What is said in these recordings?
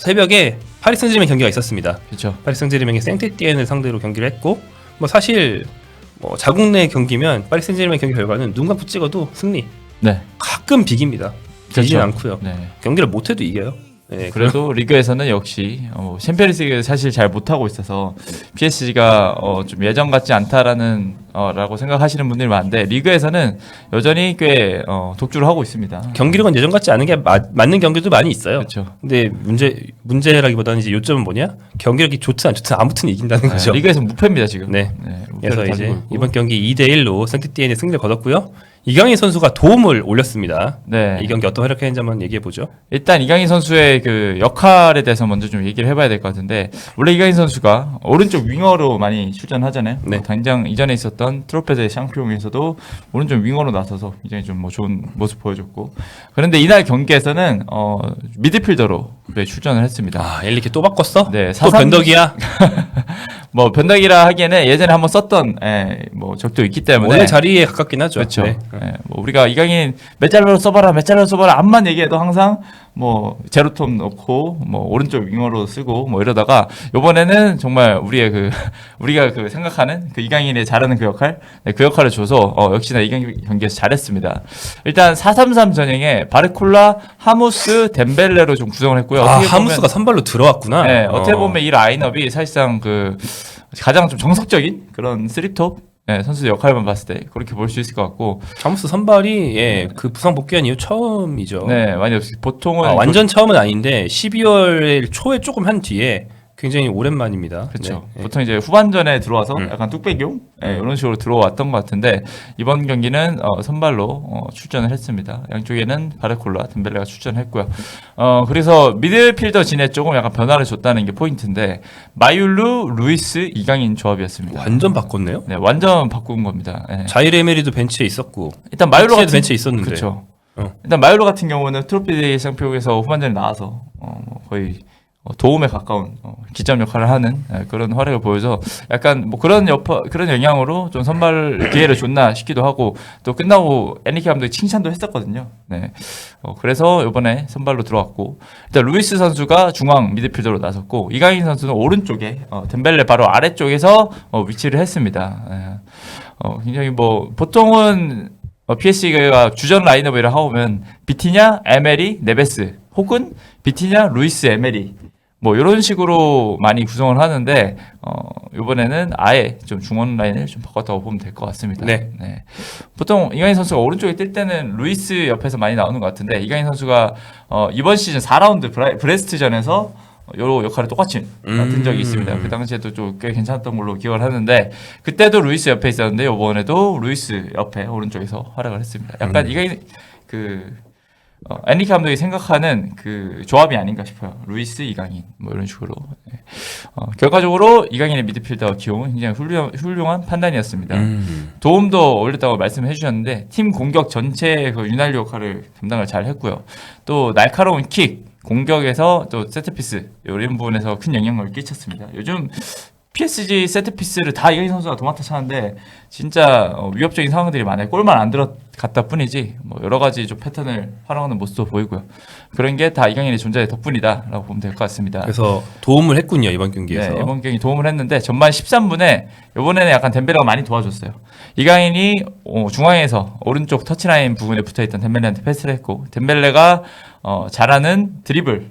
새벽에 파리 생제르맹 경기가 있었습니다. 그렇죠. 파리 생제르맹이 생테티엔을 상대로 경기를 했고 뭐 사실 뭐 자국 내 경기면 파리 생제르맹 경기 결과는 눈 감고 찍어도 승리. 네. 가끔 비깁니다. 그렇죠. 않고요. 네. 경기를 못해도 이겨요. 네, 그래도 리그에서는 역시 어, 챔피언스 리그 사실 잘 못하고 있어서 PSG가 어, 좀 예전 같지 않다라는 어, 라고 생각하시는 분들이 많은데 리그에서는 여전히 꽤 어, 독주를 하고 있습니다. 경기력은 예전 같지 않은 게 맞, 맞는 경기도 많이 있어요. 그렇죠. 근데 문제 문제라기보다는 이제 요점은 뭐냐? 경기력이 좋든 안 좋든 아무튼 이긴다는 거죠. 네, 리그에서 무패입니다 지금. 네. 네, 그래서 이제 달리고 있고. 이번 경기 2대 1로 생티티엔의 승리를 거뒀고요. 이강인 선수가 도움을 올렸습니다. 네. 이 경기 어떤 활약했는지 한번 얘기해 보죠. 일단 이강인 선수의 그 역할에 대해서 먼저 좀 얘기를 해봐야 될 것 같은데 원래 이강인 선수가 오른쪽 윙어로 많이 출전하잖아요. 네. 뭐 당장 이전에 있었던 트로페제 샹피옹에서도 오른쪽 윙어로 나서서 굉장히 좀 뭐 좋은 모습 보여줬고 그런데 이날 경기에서는 어 미드필더로 네, 출전을 했습니다. 아, 엘리케 또 바꿨어? 네, 또 사삼- 변덕이야. 뭐 변덕이라 하기에는 예전에 한번 썼던 예, 뭐 적도 있기 때문에 원래 자리에 가깝긴 하죠. 그렇죠. 네. 예, 뭐 우리가 이강인 몇 잘로 써봐라, 몇 잘로 써봐라 암만 얘기해도 항상 뭐 제로톱 넣고 뭐 오른쪽 윙어로 쓰고 뭐 이러다가 이번에는 정말 우리의 그 우리가 그 생각하는 그 이강인의 잘하는 그 역할, 네, 그 역할을 줘서 어, 역시나 이강인 경기에서 잘했습니다. 일단 4-3-3 전형에 바르콜라, 하무스, 덴벨레로 좀 구성을 했고요. 아, 어떻게 보면- 하무스가 선발로 들어왔구나. 네, 어떻게 어. 보면 이 라인업이 사실상 그 가장 좀 정석적인 그런 쓰리톱 네, 선수 역할만 봤을 때 그렇게 볼 수 있을 것 같고 하무스 선발이 예, 그 부상 복귀한 이후 처음이죠. 네 많이 없이 보통은 아, 완전 처음은 아닌데 12월 초에 조금 한 뒤에 굉장히 오랜만입니다. 그렇죠. 네. 보통 이제 후반전에 들어와서 음. 약간 뚝배기용 네, 이런 식으로 들어왔던 것 같은데 이번 경기는 어, 선발로 어, 출전을 했습니다. 양쪽에는 바르콜라, 덴벨레가 출전했고요. 어, 그래서 미드필더 진에 조금 약간 변화를 줬다는 게 포인트인데 마율루, 루이스, 이강인 조합이었습니다. 완전 바꿨네요. 네, 완전 바꾼 겁니다. 네. 자이르 에메리도 벤치에 있었고 일단 벤치에도 같은 벤치에 있었는데. 그렇죠. 어. 일단 마율로 같은 경우는 트로피 상표에서 후반전에 나와서 어, 뭐 거의 어, 도움에 가까운 어, 기점 역할을 하는 예, 그런 활약을 보여서 약간 뭐 그런 여파 그런 영향으로 좀 선발 기회를 줬나 싶기도 하고 또 끝나고 애니키 감독이 칭찬도 했었거든요. 네. 어, 그래서 이번에 선발로 들어왔고 일단 루이스 선수가 중앙 미드필더로 나섰고 이강인 선수는 오른쪽에 어, 덴벨레 바로 아래쪽에서 어, 위치를 했습니다. 예. 어, 굉장히 뭐 보통은 어, PSG가 주전 라인업이라 하면 비티냐, 에메리, 네베스 혹은 비티냐, 루이스, 에메리 뭐 이런 식으로 많이 구성을 하는데 어, 이번에는 아예 좀 중원 라인을 좀 바꿨다고 보면 될 것 같습니다. 네. 보통 이강인 선수가 오른쪽에 뛸 때는 루이스 옆에서 많이 나오는 것 같은데 이강인 선수가 어, 이번 시즌 4라운드 브라, 브레스트전에서 요 역할을 똑같이 맡은 음. 적이 있습니다. 그 당시에도 좀 꽤 괜찮았던 걸로 기억을 하는데 그때도 루이스 옆에 있었는데 이번에도 루이스 옆에 오른쪽에서 활약을 했습니다. 약간 음. 이강인 그 어, 애니키 감독이 생각하는 그 조합이 아닌가 싶어요. 루이스, 이강인 뭐 이런 식으로. 네. 어, 결과적으로 이강인의 미드필더 기용은 굉장히 훌륭, 훌륭한 판단이었습니다. 음. 도움도 올렸다고 말씀해 주셨는데 팀 공격 전체의 그 윤활유 역할을 담당을 잘 했고요. 또 날카로운 킥, 공격에서 또 세트피스 이런 부분에서 큰 영향을 끼쳤습니다. 요즘 PSG 세트피스를 다 이강인 선수가 도맡아 차는데 진짜 어, 위협적인 상황들이 많아요. 골만 안 들어갔다 뿐이지 뭐 여러 가지 좀 패턴을 활용하는 모습도 보이고요. 그런 게 다 이강인의 존재 덕분이다라고 보면 될 것 같습니다. 그래서 도움을 했군요 이번 경기에서. 네, 이번 경기 도움을 했는데 전반 13분에 이번에는 약간 덴벨레가 많이 도와줬어요. 이강인이 어, 중앙에서 오른쪽 터치라인 부분에 붙어있던 덴벨레한테 패스를 했고 덴벨레가 어, 잘하는 드리블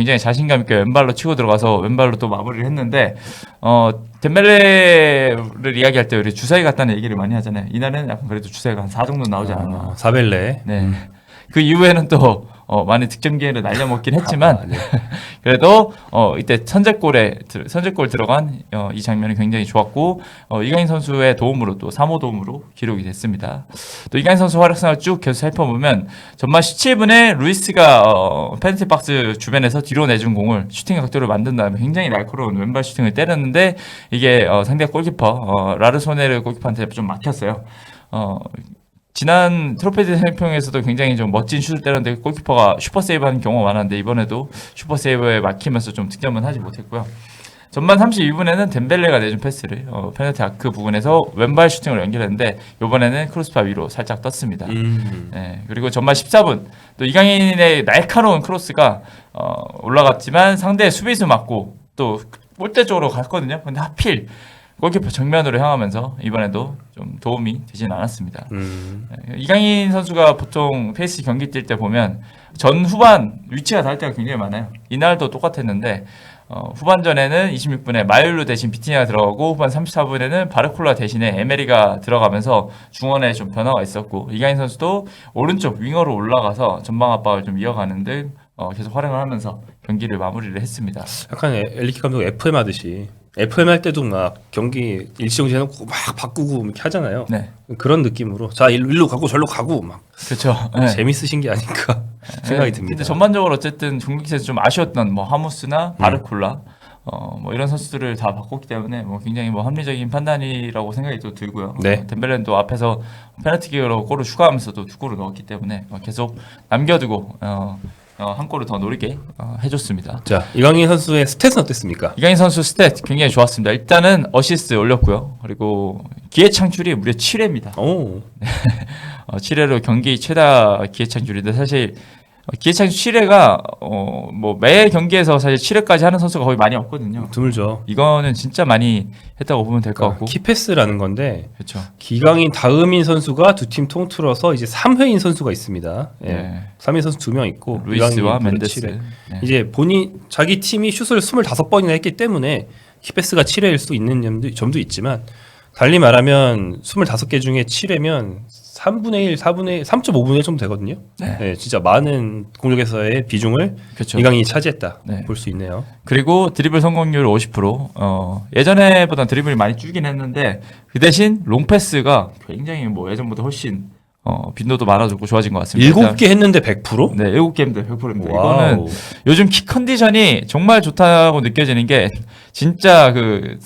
굉장히 자신감 있게 왼발로 치고 들어가서 왼발로 또 마무리를 했는데 어, 덴벨레를 이야기할 때 우리 주사위 같다는 얘기를 많이 하잖아요. 이날은 약간 그래도 주사위가 한 4 정도 나오지 않았나. 어, 사벨레. 네. 그 이후에는 또 어, 많이 득점 기회를 날려먹긴 했지만 아, 네. 그래도 어, 이때 선제골에 들- 선제골 들어간 어, 이 장면이 굉장히 좋았고 어, 이강인 선수의 도움으로 또 3호 도움으로 기록이 됐습니다. 또 이강인 선수 활약상을 쭉 계속 살펴보면 전반 17분에 루이스가 어, 페널티 박스 주변에서 뒤로 내준 공을 슈팅 각도를 만든 다음에 굉장히 날카로운 왼발 슈팅을 때렸는데 이게 어, 상대 골키퍼 어, 라르소네르 골키퍼한테 좀 막혔어요. 어, 지난 트로페즈 상평에서도 굉장히 좀 멋진 슛을 때렸는데 골키퍼가 슈퍼 세이브하는 경우가 많았는데 이번에도 슈퍼 세이브에 막히면서 좀 득점은 하지 못했고요. 전반 32분에는 덴벨레가 내준 패스를 어, 페널티 아크 부분에서 왼발 슈팅을 연결했는데 이번에는 크로스바 위로 살짝 떴습니다. 음. 네, 그리고 전반 14분 또 이강인의 날카로운 크로스가 어, 올라갔지만 상대 수비수 맞고 또 골대 쪽으로 갔거든요. 근데 하필 골키퍼 정면으로 향하면서 이번에도 좀 도움이 되진 않았습니다. 음. 네, 이강인 선수가 보통 페이스 경기 뛸 때 보면 전 후반 위치가 다를 때가 굉장히 많아요. 이날도 똑같았는데 어, 후반전에는 26분에 마율로 대신 비티니가 들어가고 후반 34분에는 바르콜라 대신에 에메리가 들어가면서 중원에 좀 변화가 있었고 이강인 선수도 오른쪽 윙어로 올라가서 전방 압박을 좀 이어가는 등 어, 계속 활용을 하면서 경기를 마무리를 했습니다. 약간 에- 엘리키 감독 FM 하듯이 FM 할 때도 막 경기 일시정지 해놓고 막 바꾸고 이렇게 하잖아요. 네, 그런 느낌으로 자 일로, 일로 가고 절로 가고 막 그렇죠. 네. 재밌으신 게 아닌가 생각이 네, 듭니다. 근데 전반적으로 어쨌든 중국에서 좀 아쉬웠던 뭐 하무스나 바르콜라 어, 뭐 이런 선수들을 다 바꿨기 때문에 뭐 굉장히 뭐 합리적인 판단이라고 생각이 또 들고요. 네. 어, 또 앞에서 페널티킥으로 골을 추가하면서도 두 골을 넣었기 때문에 어, 계속 남겨두고 어, 어, 한 골을 더 노리게 어, 해줬습니다. 자 이강인 선수의 스탯은 어땠습니까? 이강인 선수 스탯 굉장히 좋았습니다. 일단은 어시스트 올렸고요. 그리고 기회 창출이 무려 7회입니다. 오 어, 7회로 경기 최다 기회 창출인데 사실 어, 기회 창출 7회가 어, 뭐매 경기에서 사실 7회까지 하는 선수가 거의 많이 없거든요. 드물죠. 이거는 진짜 많이 했다고 보면 될것 그러니까 같고. 키패스라는 건데 그렇죠. 기강인 다음인 선수가 두 팀 통틀어서 이제 3회인 선수가 있습니다. 예. 네. 3인 선수 두 명 있고 루이스와 멘데스. 7회. 네. 이제 본인 자기 팀이 슛을 25번이나 했기 때문에 키패스가 7회일 수 있는 점도, 점도 있지만 달리 말하면 25개 중에 7회면 3분의 1, 4분의 1, 3.5분의 1 정도 되거든요. 네. 네, 진짜 많은 공격에서의 비중을 그렇죠. 이강인이 차지했다 네. 볼 수 있네요. 그리고 드리블 성공률 50%. 어, 예전에보다 드리블이 많이 줄긴 했는데 그 대신 롱패스가 굉장히 뭐 예전보다 훨씬 어, 빈도도 많아졌고 좋아진 것 같습니다. 7개 했는데 100%? 네, 7개입니다. 100%입니다. 와우. 이거는 요즘 키 컨디션이 정말 좋다고 느껴지는 게 진짜 그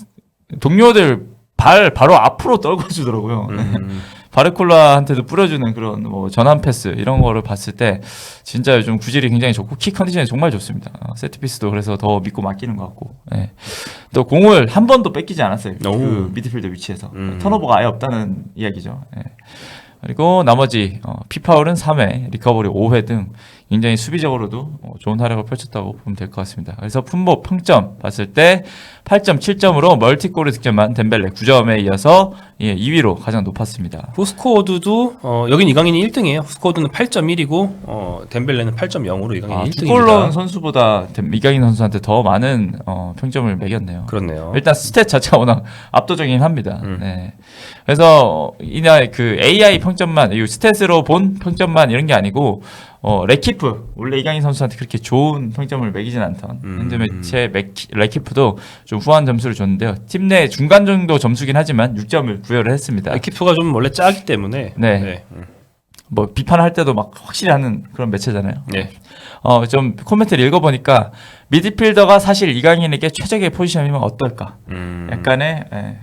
동료들 발 바로 앞으로 떨궈주더라고요. 음. 바르콜라한테도 뿌려주는 그런 뭐 전환 패스 이런 거를 봤을 때 진짜 요즘 구질이 굉장히 좋고 키 컨디션이 정말 좋습니다. 어, 세트피스도 그래서 더 믿고 맡기는 것 같고 예. 또 공을 한 번도 뺏기지 않았어요. 오. 그 미드필더 위치에서 음. 턴오버가 아예 없다는 이야기죠. 예. 그리고 나머지 어, 피파울은 3회, 리커버리 5회 등 굉장히 수비적으로도 어, 좋은 활약을 펼쳤다고 보면 될 것 같습니다. 그래서 품목 평점 봤을 때 8.7점으로 멀티골을 득점한 덴벨레 9점에 이어서 예, 2위로 가장 높았습니다. 후스코어드도 어, 여긴 이강인이 1등이에요. 후스코어드는 8.1이고 어, 덴벨레는 8.0으로 이강인이 아, 1등입니다. 두골 넣은 선수보다 덴- 이강인 선수한테 더 많은 어, 평점을 매겼네요. 그렇네요. 일단 스탯 자체가 워낙 압도적이긴 합니다. 음. 네. 그래서 이날 그 AI 평점만, 이 스탯으로 본 평점만 이런 게 아니고 어, 레키프 원래 이강인 선수한테 그렇게 좋은 평점을 매기진 않던 음. 현재 매체 레키, 레키프도 좀 후한 점수를 줬는데요. 팀 내 중간 정도 점수긴 하지만 6점을 부여를 했습니다. 에키프가 좀 원래 짜기 때문에 네. 음. 뭐 비판할 때도 막 확실히 하는 그런 매체잖아요. 네. 어, 좀 코멘트를 읽어보니까 미드필더가 사실 이강인에게 최적의 포지션이면 어떨까? 음. 약간의 예,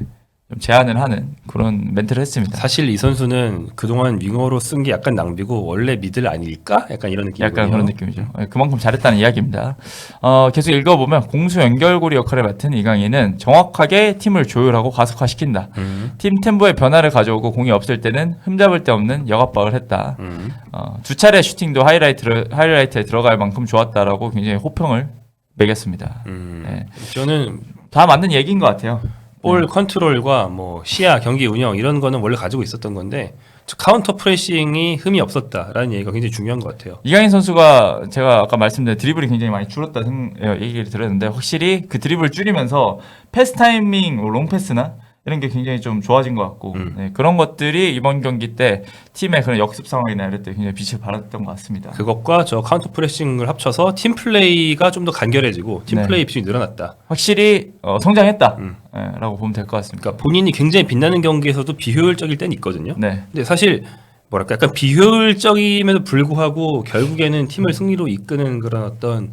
좀 제안을 하는 그런 멘트를 했습니다. 사실 이 선수는 그동안 윙어로 쓴 게 약간 낭비고 원래 미들 아닐까? 약간 이런 느낌이거든요. 약간 그런 느낌이죠. 예, 그만큼 잘했다는 이야기입니다. 어, 계속 읽어보면 공수 연결고리 역할을 맡은 이강인은 정확하게 팀을 조율하고 가속화시킨다. 음. 팀 템포에 변화를 가져오고 공이 없을 때는 흠잡을 데 없는 역압박을 했다. 음. 어, 두 차례 슈팅도 하이라이트를, 하이라이트에 들어갈 만큼 좋았다라고 굉장히 호평을 매겼습니다. 음. 네. 저는 다 맞는 얘기인 것 같아요. 볼 컨트롤과 뭐 시야, 경기 운영 이런 거는 원래 가지고 있었던 건데 저 카운터 프레싱이 흠이 없었다라는 얘기가 굉장히 중요한 것 같아요. 이강인 선수가 제가 아까 말씀드린 드리블이 굉장히 많이 줄었다 생, 예, 얘기를 들었는데 확실히 그 드리블을 줄이면서 패스 타이밍, 뭐 롱패스나 이런 게 굉장히 좀 좋아진 것 같고 음. 네, 그런 것들이 이번 경기 때 팀의 그런 역습 상황이나 이럴 때 굉장히 빛을 발했던 것 같습니다. 그것과 저 카운터 프레싱을 합쳐서 팀 플레이가 좀 더 간결해지고 팀 네. 플레이 비중이 늘어났다. 확실히 어, 성장했다 음. 예, 라고 보면 될 것 같습니다. 그러니까 본인이 굉장히 빛나는 경기에서도 비효율적일 때는 있거든요. 네, 근데 사실 뭐랄까 약간 비효율적임에도 불구하고 결국에는 팀을 승리로 이끄는 그런 어떤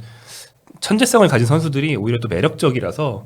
천재성을 가진 선수들이 오히려 또 매력적이라서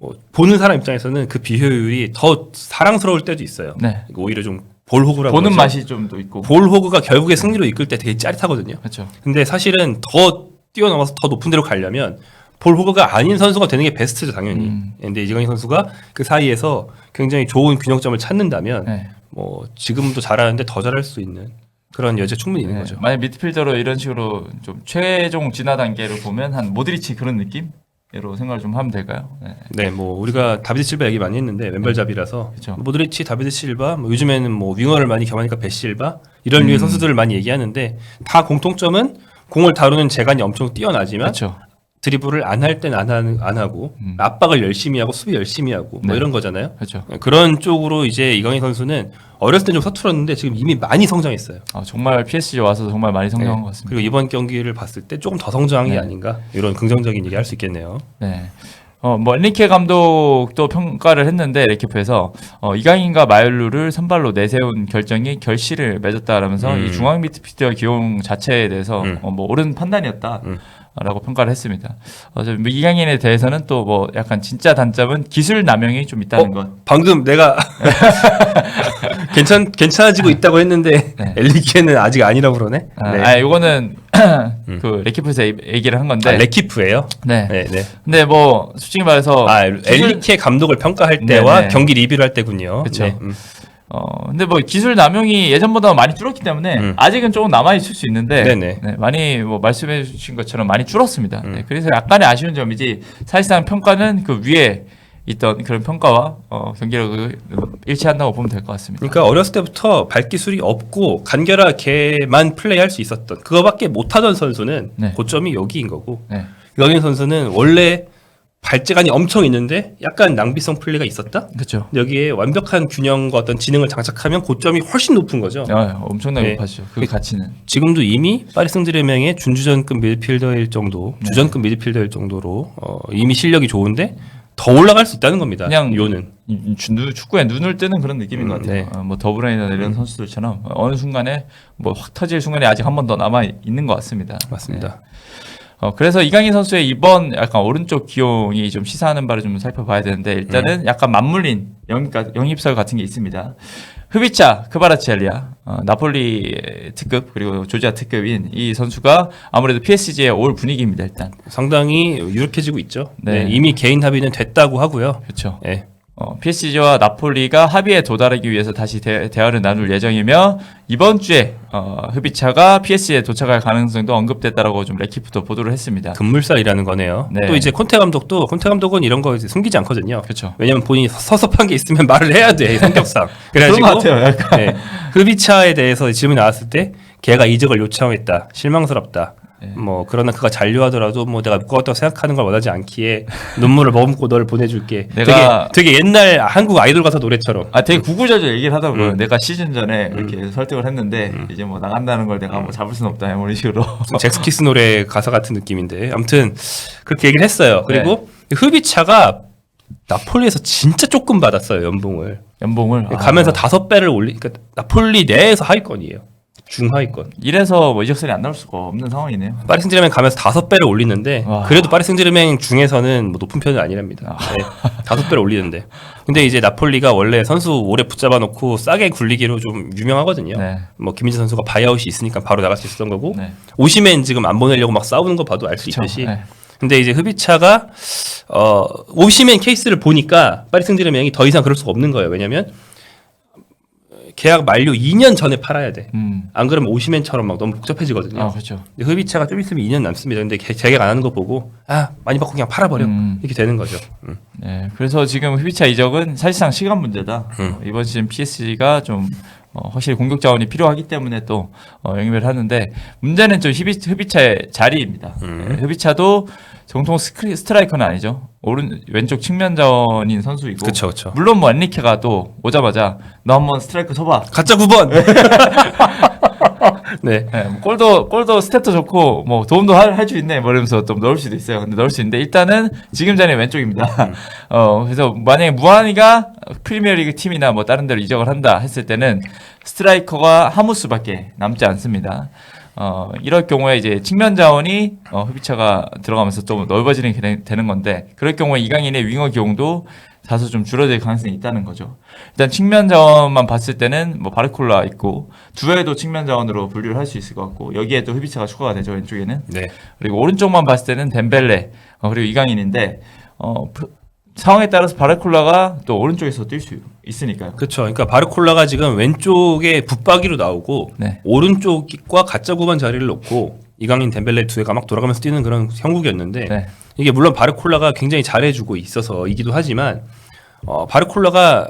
뭐 보는 사람 입장에서는 그 비효율이 더 사랑스러울 때도 있어요. 네. 오히려 좀 볼호그라고 보는 그러죠. 맛이 좀 더 있고 볼호그가 결국에 승리로 이끌 때 되게 짜릿하거든요. 그렇죠. 근데 사실은 더 뛰어넘어서 더 높은 데로 가려면 볼호그가 아닌 선수가 되는 게 베스트죠 당연히. 음. 근데 이강인 선수가 그 사이에서 굉장히 좋은 균형점을 찾는다면 네. 뭐 지금도 잘하는데 더 잘할 수 있는 그런 여지 충분히 있는 네, 거죠. 만약 미드필더로 이런 식으로 좀 최종 진화 단계를 보면 한 모드리치 그런 느낌 으로 생각을 좀 하면 될까요? 네. 네, 뭐 우리가 다비드 실바 얘기 많이 했는데 왼발잡이라서 그쵸. 모드리치, 다비드 실바, 뭐 요즘에는 뭐 윙어를 많이 겸하니까 베실바 이런 류의 음. 선수들을 많이 얘기하는데 다 공통점은 공을 다루는 재간이 엄청 뛰어나지만 그렇죠. 드리블을 안 할 땐 안 안 하고 음. 압박을 열심히 하고 수비 열심히 하고 뭐 네. 이런 거잖아요. 그렇죠. 그런 쪽으로 이제 이강인 선수는 어렸을 때 좀 서툴었는데 지금 이미 많이 성장했어요. 아, 정말 PSG 와서 정말 많이 성장한 네. 것 같습니다. 그리고 이번 경기를 봤을 때 조금 더 성장한 게 네. 아닌가 이런 긍정적인 얘기 할 수 있겠네요. 네. 어, 뭐, 엔리케 감독도 평가를 했는데, 레키프에서, 어, 이강인과 마율루를 선발로 내세운 결정이 결실을 맺었다라면서, 음. 이 중앙 미드필더 기용 자체에 대해서, 음. 어, 뭐, 옳은 판단이었다. 음. 라고 평가를 했습니다. 어, 저 이강인에 대해서는 또 뭐, 약간 진짜 단점은 기술 남용이 좀 있다는 어? 것. 방금 내가 괜찮 괜찮아지고 있다고 했는데 네. 엘리키는 아직 아니라고 그러네. 아, 네. 아, 요거는, 그, 레키프에서 얘기를 한 건데, 아, 레키프예요. 네. 네, 네. 근데 뭐, 솔직히 말해서, 아, 기술- 엘리키의 감독을 평가할 때와 네, 네. 경기 리뷰를 할 때군요. 그쵸. 네, 음. 어, 근데 뭐 기술 남용이 예전보다 많이 줄었기 때문에 음. 아직은 조금 남아 있을 수 있는데 네네. 네, 많이 뭐 말씀해 주신 것처럼 많이 줄었습니다. 음. 네, 그래서 약간의 아쉬운 점이지 사실상 평가는 그 위에 있던 그런 평가와 어, 경기력을 일치한다고 보면 될 것 같습니다. 그러니까 어렸을 때부터 발기술이 없고 간결하게만 플레이할 수 있었던 그거밖에 못하던 선수는 네. 고점이 여기인 거고 네. 이강인 선수는 원래 발재간이 엄청 있는데 약간 낭비성 플레이가 있었다. 그렇죠. 근데 여기에 완벽한 균형과 어떤 지능을 장착하면 고점이 훨씬 높은 거죠. 어, 엄청나게 네. 높아지죠. 그 가치는. 지금도 이미 파리 생제르맹의 준주전급 미드필더일 정도, 네. 주전급 미드필더일 정도로 어, 이미 실력이 좋은데 더 올라갈 수 있다는 겁니다. 그냥 요는 이- 이 주- 누- 축구에 눈을 뜨는 그런 느낌인 음, 것 같아요. 네. 어, 뭐 더브라인이나 이런 선수들처럼 어느 순간에 뭐 확 터질 순간에 아직 한 번 더 남아 있는 것 같습니다. 맞습니다. 어, 그래서 이강인 선수의 이번 약간 오른쪽 기용이 좀 시사하는 바를 좀 살펴봐야 되는데 일단은 약간 맞물린 영입, 영입 설 같은 게 있습니다. 흡이차 크바라치엘리아 어, 나폴리 특급 그리고 조지아 특급인 이 선수가 아무래도 PSG의 올 분위기입니다 일단 상당히 유력해지고 있죠. 네. 네, 이미 개인 합의는 됐다고 하고요. 그렇죠. 예. 어, PSG와 나폴리가 합의에 도달하기 위해서 다시 대, 대화를 나눌 예정이며 이번 주에 어, 흡이차가 PSG에 도착할 가능성도 언급됐다라고 좀 레키프도 보도를 했습니다. 금물살이라는 거네요. 네. 또 이제 콘테 감독도 콘테 감독은 이런 거 이제 숨기지 않거든요. 그렇죠. 왜냐면 본인이 섭섭한 게 있으면 말을 해야 돼 성격상. 그래가지고 그런 것 같아요, 약간. 네, 흡이차에 대해서 질문이 나왔을 때 걔가 이적을 요청했다. 실망스럽다. 네. 뭐 그러나 그가 잔류하더라도 뭐 내가 묶었다고 생각하는 걸 원하지 않기에 눈물을 머금고 너를 보내줄게. 내가- 되게, 되게 옛날 한국 아이돌 가사 노래처럼. 아, 되게 구구절절 얘기를 하더라고요. 음. 내가 시즌 전에 이렇게 설득을 했는데 이제 뭐 나간다는 걸 내가 뭐 잡을 수는 없다 뭐 이런 식으로. 잭스키스 노래 가사 같은 느낌인데 아무튼 그렇게 얘기를 했어요. 그리고 네. 흡이차가 나폴리에서 진짜 조금 받았어요 연봉을 연봉을 아, 가면서 다섯 배를 올리. 그러니까 나폴리 내에서 하위권이에요. 중하위권. 이래서 뭐 이적설이 안 나올 수가 없는 상황이네요. 파리 생제르맹 가면서 다섯 배를 올리는데 와. 그래도 파리 생제르맹 중에서는 뭐 높은 편은 아니랍니다. 네, 다섯 배를 올리는데. 근데 이제 나폴리가 원래 선수 오래 붙잡아 놓고 싸게 굴리기로 좀 유명하거든요. 네. 뭐 김민재 선수가 바이아웃이 있으니까 바로 나갈 수 있었던 거고 네. 오시맨 지금 안 보내려고 막 싸우는 거 봐도 알 수. 있듯이. 네. 근데 이제 흡이차가 어 오시맨 케이스를 보니까 파리 생제르맹이 더 이상 그럴 수가 없는 거예요. 왜냐면 계약 만료 2년 전에 팔아야 돼. 음. 안 그러면 오시맨처럼 막 너무 복잡해지거든요. 아, 그렇죠. 근데 흡이차가 좀 있으면 2년 남습니다. 근데 개- 재계약 안 하는 거 보고 아 많이 받고 그냥 팔아버려 음. 이렇게 되는 거죠. 음. 네. 그래서 지금 휘비차 이적은 사실상 시간 문제다. 음. 어, 이번 시즌 PSG가 좀 어, 확실히 공격 자원이 필요하기 때문에 또 어, 영입을 하는데 문제는 좀 휘비, 휘비차의 자리입니다. 음. 네, 휘비차도 정통 스크리, 스트라이커는 아니죠. 오른 왼쪽 측면 자원인 선수이고 그쵸 그쵸. 물론 뭐 엔리케가 또 오자마자 너 한번 스트라이크 쳐봐. 가짜 9번. 네. 네, 뭐 골도 골도 스탯도 좋고 뭐 도움도 할 수 있네 뭐 이러면서 좀 넣을 수도 있어요. 근데 넣을 수 있는데 일단은 지금 자리 왼쪽입니다. 어 그래서 만약에 무한이가 프리미어리그 팀이나 뭐 다른 데로 이적을 한다 했을 때는 스트라이커가 하무스밖에 남지 않습니다. 어 이럴 경우에 이제 측면 자원이 어 흡이차가 들어가면서 좀 넓어지는 게 되는 건데 그럴 경우에 이강인의 윙어 기용도 다소 좀 줄어들 가능성이 있다는 거죠. 일단 측면 자원만 봤을 때는 뭐 바르콜라 있고 두에도 측면 자원으로 분류를 할 수 있을 것 같고 여기에 또 흡이차가 추가가 되죠 왼쪽에는 네. 그리고 오른쪽만 봤을 때는 덴벨레 어, 그리고 이강인인데 어 프- 상황에 따라서 바르콜라가 또 오른쪽에서 뛸 수 있으니까요. 그렇죠. 그러니까 바르콜라가 지금 왼쪽에 붙박이로 나오고 네. 오른쪽과 가짜 구반 자리를 놓고 이강인 덴벨레 두 애가 막 돌아가면서 뛰는 그런 형국이었는데 네. 이게 물론 바르콜라가 굉장히 잘해주고 있어서 이기도 하지만 어, 바르콜라가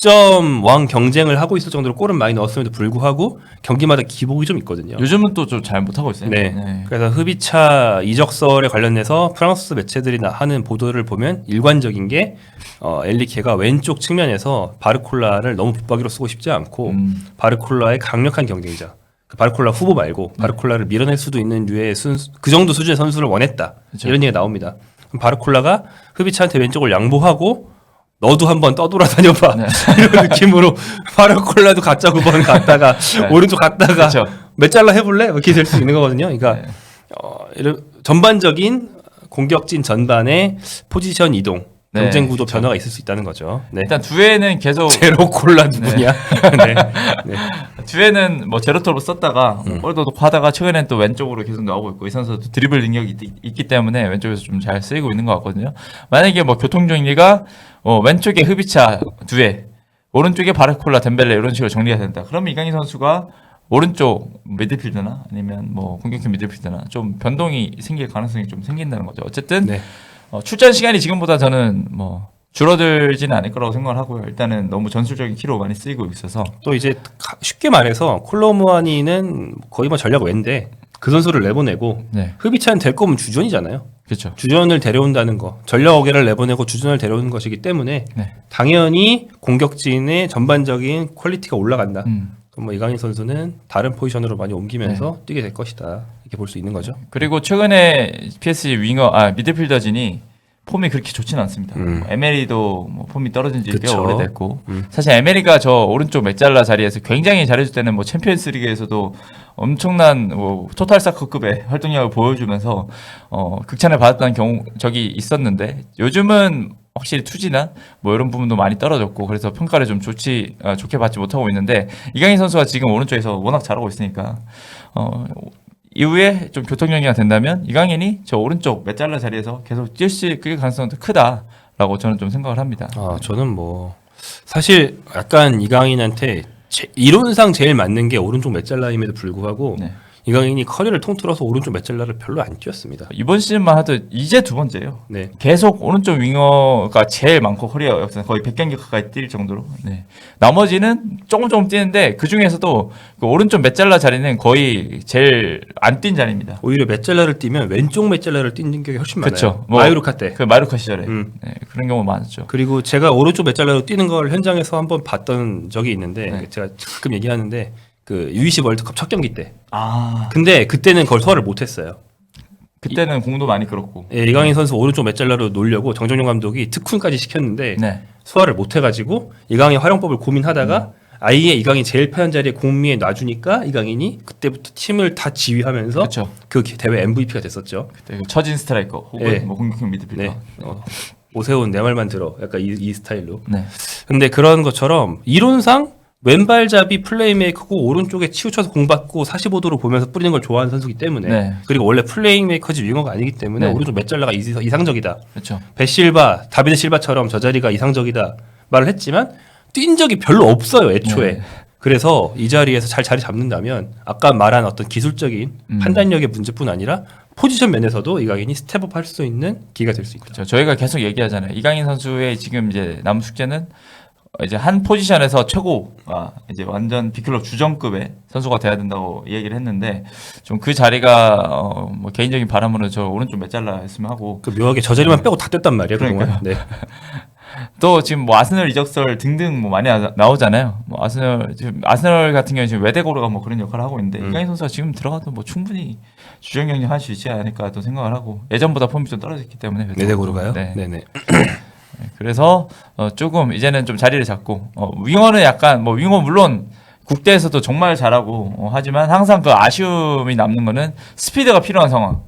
득점 왕 경쟁을 하고 있을 정도로 골은 많이 넣었음에도 불구하고 경기마다 기복이 좀 있거든요. 요즘은 또 좀 잘 못하고 있어요. 네. 그래서 흡이차 이적설에 관련해서 프랑스 매체들이 나- 하는 보도를 보면 일관적인 게 어, 엘리케가 왼쪽 측면에서 바르콜라를 너무 붙박이로 쓰고 싶지 않고 음. 바르콜라의 강력한 경쟁자. 그 바르콜라 후보 말고 바르콜라를 밀어낼 수도 있는 류의 순수, 그 정도 수준의 선수를 원했다. 그쵸. 이런 얘기가 나옵니다. 그럼 바르콜라가 흡이차한테 왼쪽을 양보하고 너도 한번 떠돌아다녀 봐 네. 이런 느낌으로 바르콜라도 가짜 9번 갔다가 오른쪽 갔다가 그렇죠. 메잘라 해볼래? 이렇게 될 수 있는 거거든요. 그러니까 네. 어, 이런 전반적인 공격진 전반의 포지션 이동, 네, 경쟁 구도 그쵸. 변화가 있을 수 있다는 거죠. 네. 일단 두에는 계속 제로 콜라 누구냐? 네. 네. 뒤에는 뭐 제로토로 썼다가 음. 넣고 하다가 최근엔 또 왼쪽으로 계속 나오고 있고 이 선수도 드리블 능력이 있, 기 때문에 왼쪽에서 좀 잘 쓰이고 있는 것 같거든요. 만약에 뭐 교통 정리가 어, 왼쪽에 흡이차 두에 오른쪽에 바르콜라 덴벨레 이런 식으로 정리가 된다. 그러면 이강인 선수가 오른쪽 미드필더나 아니면 뭐 공격형 미드필더나 좀 변동이 생길 가능성이 좀 생긴다는 거죠. 어쨌든 네. 어, 출전 시간이 지금보다 저는 뭐 줄어들지는 않을 거라고 생각을 하고요. 일단은 너무 전술적인 키로 많이 쓰이고 있어서 또 이제 가- 쉽게 말해서 콜로무아니는 거의 뭐 전략 왼데 그 선수를 내보내고 네 흡이차는 될 거면 주전이잖아요. 그렇죠. 주전을 데려온다는 거, 전력 어개를 내보내고 주전을 데려오는 것이기 때문에 네. 당연히 공격진의 전반적인 퀄리티가 올라간다. 음. 그럼 뭐 이강인 선수는 다른 포지션으로 많이 옮기면서 뛰게 될 것이다. 이렇게 볼 수 있는 거죠. 그리고 최근에 PSG 윙어 아 미드필더진이 폼이 그렇게 좋지는 않습니다. 음. 뭐 에메리도 뭐 폼이 떨어진 지 꽤 그쵸. 오래됐고 음. 사실 에메리가 저 오른쪽 맥잘라 자리에서 굉장히 잘해줄 때는 뭐 챔피언스리그에서도 엄청난 뭐 토탈 사커급의 활동량을 보여주면서 어 극찬을 받았던 경우 적이 있었는데 요즘은 확실히 투지나 뭐 이런 부분도 많이 떨어졌고 그래서 평가를 좀 좋지 아, 좋게 받지 못하고 있는데 이강인 선수가 지금 오른쪽에서 워낙 잘하고 있으니까 어 이후에 좀 교통 정리가 된다면 이강인이 저 오른쪽 메잘라 자리에서 계속 뛸 수 있을 가능성도 크다라고 저는 좀 생각을 합니다. 아, 저는 뭐 사실 약간 이강인한테 제- 이론상 제일 맞는 게 오른쪽 메잘라임에도 불구하고 네. 이강인이 커리어를 통틀어서 오른쪽 메잘라를 별로 안 뛰었습니다. 이번 시즌만 해도 이제 두 번째예요. 네. 계속 오른쪽 윙어가 제일 많고 커리어 역사 거의 100경기 가까이 뛸 정도로. 네. 나머지는 조금 조금 뛰는데 그 중에서도 그 오른쪽 메잘라 자리는 거의 제일 안 뛴 자리입니다. 오히려 메잘라를 뛰면 왼쪽 메잘라를 뛰는 게 훨씬 많아요. 그쵸. 뭐- 마유루카 때. 그 마르카 시절에 음. 네, 그런 경우 많았죠. 그리고 제가 오른쪽 메잘라로 뛰는 걸 현장에서 한번 봤던 적이 있는데 네. 제가 가끔 얘기하는데 그 U20 월드컵 첫 경기 때. 아 근데 그때는 그걸 소화를 못했어요. 그때는 공도 많이 끌었고. 예, 이강인 선수 오른쪽 메잘라로 놓으려고 정정용 감독이 특훈까지 시켰는데 네. 소화를 못해가지고 이강인 활용법을 고민하다가 아예 이강인 제일 편한 자리에 공미에 놔주니까 이강인이 그때부터 팀을 다 지휘하면서 그렇죠. 그 대회 MVP가 됐었죠. 그때 그 처진 스트라이커 혹은 네. 뭐 공격형 미드필더. 네. 어, 오세훈 내 말만 들어. 약간 이, 이 스타일로. 네. 근데 그런 것처럼 이론상 왼발잡이 플레이메이커고 오른쪽에 치우쳐서 공 받고 45도로 보면서 뿌리는 걸 좋아하는 선수기 때문에 네. 그리고 원래 플레이메이커지 윙어가 아니기 때문에 네. 오른쪽 메잘라가 이- 이상적이다. 그렇죠. 베실바, 다비드 실바처럼 저 자리가 이상적이다 말을 했지만 뛴 적이 별로 없어요 애초에. 네. 그래서 이 자리에서 잘 자리 잡는다면 아까 말한 어떤 기술적인 음. 판단력의 문제뿐 아니라 포지션 면에서도 이강인이 스텝업 할 수 있는 기회가 될 수 있다. 그렇죠. 저희가 계속 얘기하잖아요. 이강인 선수의 지금 이제 남은 숙제는 이제 한 포지션에서 최고가 이제 완전 비클럽 주전급의 선수가 돼야 된다고 얘기를 했는데 좀 그 자리가 어, 뭐 개인적인 바람으로 저 오른쪽 메잘라 했으면 하고 그 묘하게 저 자리만 빼고 다 뗐단 말이에요 그동안. 네. 또 지금 뭐 아스널 이적설 등등 뭐 많이 나- 나오잖아요. 뭐 아스널 지금 아스널 같은 경우는 지금 외대고르가 뭐 그런 역할을 하고 있는데 음. 이강인 선수가 지금 들어가도 뭐 충분히 주전 경쟁 할수 있지 않을까 또 생각을 하고 예전보다 폼이 좀 떨어졌기 때문에 내대고르가요? 네. 네네. 네, 그래서 어, 조금 이제는 좀 자리를 잡고 어, 윙어는 약간 뭐 윙어 물론 국대에서도 정말 잘하고 어, 하지만 항상 그 아쉬움이 남는 거는 스피드가 필요한 상황.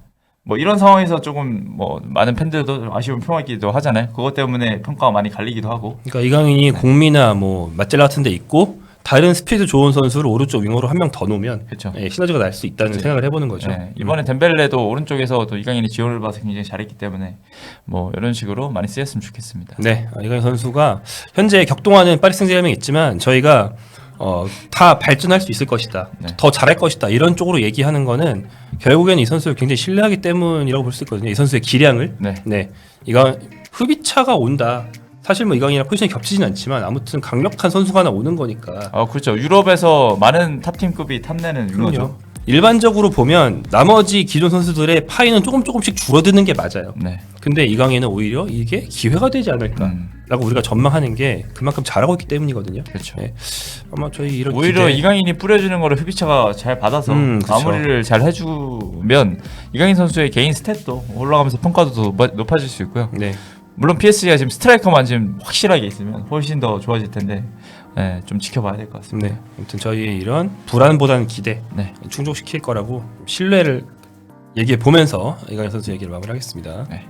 뭐 이런 상황에서 조금 뭐 많은 팬들도 아쉬움 표하기도 하잖아요. 그것 때문에 평가가 많이 갈리기도 하고. 그러니까 이강인이 공미나 뭐 마젤라 같은 데 있고 다른 스피드 좋은 선수를 오른쪽 윙어로 한 명 더 놓으면 그렇죠. 예, 시너지가 날 수 있다는 그치. 생각을 해보는 거죠. 네, 이번에 덴벨레도 오른쪽에서 또 이강인이 지원을 봐서 굉장히 잘했기 때문에 뭐 이런 식으로 많이 쓰였으면 좋겠습니다. 네, 어, 이강인 선수가 현재 격동하는 파리 생제르맹 있지만 저희가 어, 다 발전할 수 있을 것이다. 네. 더 잘할 것이다. 이런 쪽으로 얘기하는 거는 결국에는 이 선수를 굉장히 신뢰하기 때문이라고 볼 수 있거든요. 이 선수의 기량을. 네. 네. 이강 후비차가 온다. 사실 뭐 이강인이랑 포지션이 겹치진 않지만 아무튼 강력한 선수가 하나 오는 거니까. 아 그렇죠. 유럽에서 많은 탑팀급이 탐내는. 그럼요. 일반적으로 보면 나머지 기존 선수들의 파이는 조금 조금씩 줄어드는 게 맞아요. 네. 근데 이강인은 오히려 이게 기회가 되지 않을까. 음, 라고 우리가 전망하는 게 그만큼 잘하고 있기 때문이거든요. 그렇죠. 네. 아마 저희 이런 오히려 기대- 이강인이 뿌려주는 거를 휘비차가 잘 받아서 음. 마무리를 잘 해주면 이강인 선수의 개인 스탯도 올라가면서 평가도 높아질 수 있고요. 네. 물론 PSG가 지금 스트라이커만 지금 확실하게 있으면 훨씬 더 좋아질 텐데 네, 좀 지켜봐야 될 것 같습니다. 네. 아무튼 저희의 이런 불안보다는 기대 네. 충족시킬 거라고 신뢰를 얘기해 보면서 이강인 선수 얘기를 마무리하겠습니다. 네.